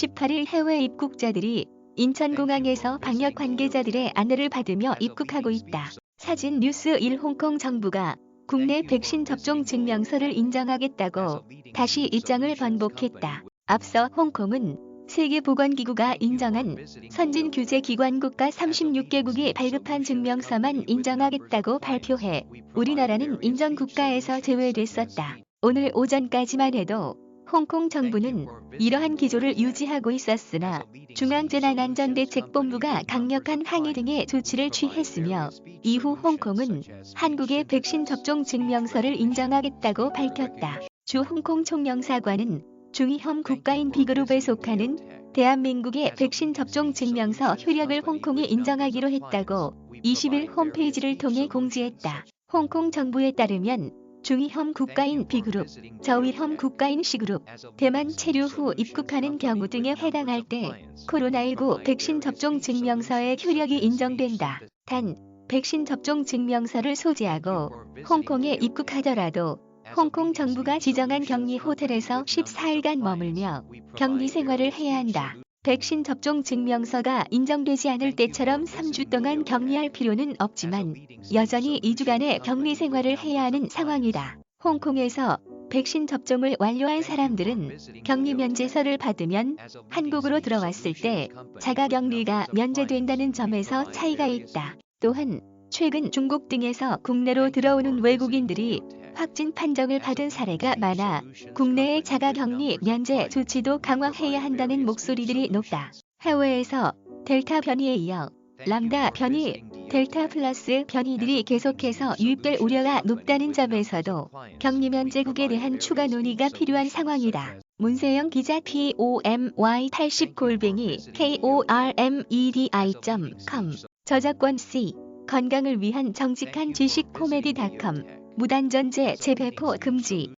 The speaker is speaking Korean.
18일 해외 입국자들이 인천공항에서 방역 관계자들의 안내를 받으며 입국하고 있다. 사진 뉴스 1 홍콩 정부가 국내 백신 접종 증명서를 인정하겠다고 다시 입장을 번복했다. 앞서 홍콩은 세계보건기구가 인정한 선진 규제 기관 국가 36개국이 발급한 증명서만 인정하겠다고 발표해 우리나라는 인정 국가에서 제외됐었다. 오늘 오전까지만 해도 홍콩 정부는 이러한 기조를 유지하고 있었으나 중앙재난안전대책본부가 강력한 항의 등의 조치를 취했으며 이후 홍콩은 한국의 백신 접종 증명서를 인정하겠다고 밝혔다. 주 홍콩 총영사관은 중위험 국가인 B그룹에 속하는 대한민국의 백신 접종 증명서 효력을 홍콩이 인정하기로 했다고 20일 홈페이지를 통해 공지했다. 홍콩 정부에 따르면 중위험 국가인 B그룹, 저위험 국가인 C그룹, 대만 체류 후 입국하는 경우 등에 해당할 때 코로나19 백신 접종 증명서의 효력이 인정된다. 단, 백신 접종 증명서를 소지하고 홍콩에 입국하더라도 홍콩 정부가 지정한 격리 호텔에서 14일간 머물며 격리 생활을 해야 한다. 백신 접종 증명서가 인정되지 않을 때처럼 3주 동안 격리할 필요는 없지만 여전히 2주간의 격리 생활을 해야 하는 상황이다. 홍콩에서 백신 접종을 완료한 사람들은 격리 면제서를 받으면 한국으로 들어왔을 때 자가 격리가 면제된다는 점에서 차이가 있다. 또한 최근 중국 등에서 국내로 들어오는 외국인들이 확진 판정을 받은 사례가 많아 국내의 자가격리 면제 조치도 강화해야 한다는 목소리들이 높다. 해외에서 델타 변이에 이어 람다 변이, 델타 플러스 변이들이 계속해서 유입될 우려가 높다는 점에서도 격리 면제국에 대한 추가 논의가 필요한 상황이다. 문세영 기자 POMY 80골뱅이 KORMEDI.com 저작권 C 건강을 위한 정직한 지식 코미디닷컴. 무단전제 재배포 금지